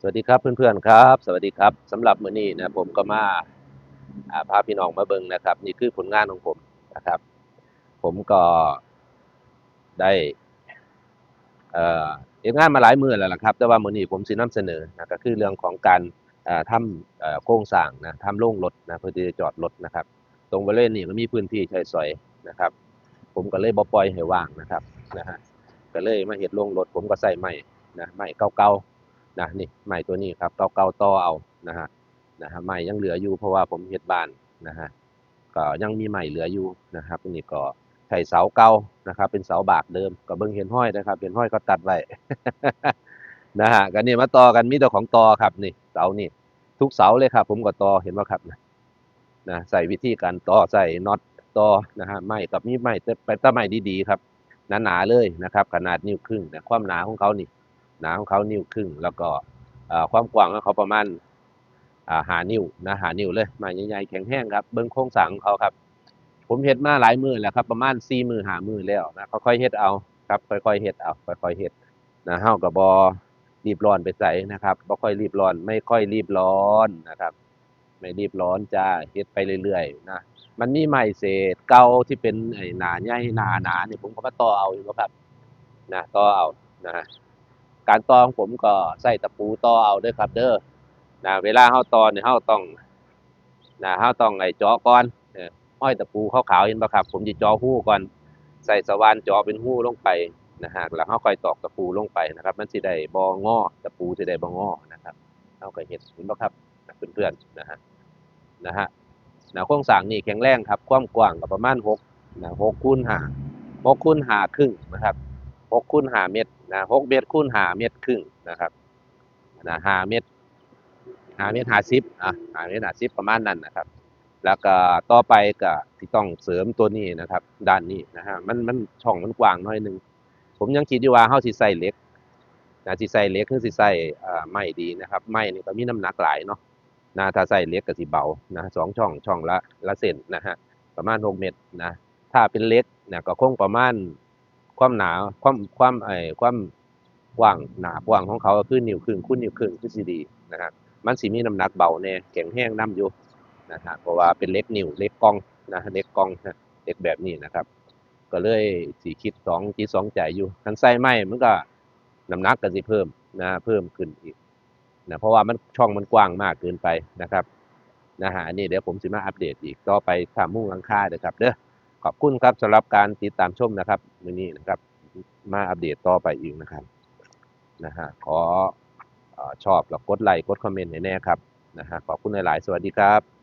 สวัสดีครับเพื่อนๆครับ สวัสดีครับสำหรับมื้อนี้นะผมก็มาพาพี่น้องมาเบิ่งนะครับ นี่คือผลงานของผมนะครับ ผมก็ได้เอ่อเฮ็ดงานมาหลายมือแล้วล่ะครับ แต่ว่ามื้อนี้ผมสินำเสนอนะก็คือเรื่องของการอ่าทำโครงสร้างนะทำโรงรถนะเพื่อที่จะจอดรถนะครับ ตรงบริเวณนี้มันมีพื้นที่ใช้สอยนะครับ ผมก็เลยบ่ปล่อยให้ว่างนะครับนะฮะก็เลยมาเฮ็ดโรงรถผมก็ใส่ไม้นะไม้เก่าๆ นะนี่ไม้ตัวนี้ครับเก่าๆต่อเอานะฮะนะฮะไม้ยังเหลืออยู่เพราะว่าผมเฮ็ดบ้านนะฮะก็ยังมีไม้เหลืออยู่นะครับนี่ก็ใช้เสาเก่านะครับ เป็นเสาบากเดิมก็เบิ่งเห็นห้อยนะครับเห็นห้อยเขาตัดไว้นะฮะก็นี่มาต่อกันมีแต่ของต่อครับนี่เสานี่ทุกเสาเลยครับ ผมก็ต่อเห็นบ่ครับนะนะใส่วิธีการต่อใส่น็อตต่อนะฮะไม้กับมีไม้แต่ไปแต่ไม้ดีๆครับหนาๆเลยนะครับ ขนาดนิ้วครึ่งแต่ความหนาของเขานี่ หนาของเขานิ้วครึ่ง แล้วก็ความกว้างของเขาประมาณหานิ้วนะหานิ้วเลยไม้ใหญ่ๆแข็งแห้งครับเบิ้งโครงสร้างของเขาครับ ผมเฮ็ดมาหลายมือแล้วครับ ประมาณสี่มือหามือแล้วนะค่อยๆเฮ็ดเอาครับ ค่อยๆเฮ็ดเอาค่อยๆเฮ็ดนะเฮาก็บ่รีบร้อนไปใส่นะครับบ่ค่อยรีบร้อน ไม่ค่อยรีบร้อนนะครับ ไม่รีบร้อนจ้าเฮ็ดไปเรื่อยๆนะมันมีไม้เศษเก่าที่เป็นไอ้หนาใหญ่หนาหนาเนี่ยผมก็มาต่อเอาอยู่ครับนะต่อเอานะ การตอของผมก็ใส่ตะปูตอเอาเด้อครับ เด้อนะเวลาเฮาต่อเนี่ยเฮาต้องนะเฮาต้องไอ้จาะก่อนเออห้อยตะปูขาวๆเห็นบ่ครับ ผมสิเจาะหู้ก่อนใส่สว่านจาะเป็นหู้ลงไปนะฮะแล้วเฮาค่อยตอกตะปูลงไปนะครับ มันสิได้บ่งงอตะปูสิได้บ่งงอนะครับเฮาก็เฮ็ดเห็นบ่ครับนะเพื่อนๆนะฮะนะฮะนะโครงสร้างนี่แข็งแรงครับ ความกว้างก็ประมาณ6นะ6คูณ5 6คูณ5ครึ่งนะครับ 6คูณ5เมตรนะ6เมตรคูณ5เมตรครึ่งนะครับนะ5เมตร5เมตร50อะ5เมตร50ประมาณนั้นนะครับ แล้วก็ต่อไปก็ที่ต้องเสริมตัวนี้นะครับ ด้านนี้นะฮะมันมันช่องมันกว้างหน่อยนึง ผมยังคิดอยู่ว่าเฮาสิใส่เล็กนะสิใส่เล็กคือสิใส่อ่าไม้ดีนะครับไม้นี่ก็มีน้ำหนักหลายเนาะนะถ้าใส่เล็กก็สิเบานะสองช่องช่องละละเซนนะฮะประมาณ6เมตรนะถ้าเป็นเล็กนะก็คงประมาณ ความหนาความความไอความกว้างหนากว้างของเขาก็คือนิ้วครึ่งคูณนิ้วครึ่งคือสิดีนะฮะมันสิมีน้ำหนักเบาแน่แข็งแรงนํอยู่นะฮะเพราะว่าเป็นเล็กนิ้วเล็กกองนะเล็กกองนะเล็กแบบนี้นะครับ ก็เลยสิคิดสองจิตสองใจอยู่คันใส่ไม้มันก็น้ำหนักก็สิเพิ่มนะเพิ่มขึ้นอีกนะเพราะว่ามันช่องมันกว้างมากเกินไปนะครับนะฮะอันนี้เดี๋ยวผมสิมาอัปเดตอีกต่อไปทำมุ่งหลังคาเด้อครับเด้อ ขอบคุณครับสำหรับการติดตามชมนะครับมื้อนี้นะครับ มาอัปเดตต่อไปอีกนะครับนะฮะขออชอบแล้วกดไลค์กดคอมเมนต์ให้แน่ครับนะฮะขอบคุณหลาย ๆ สวัสดีครับ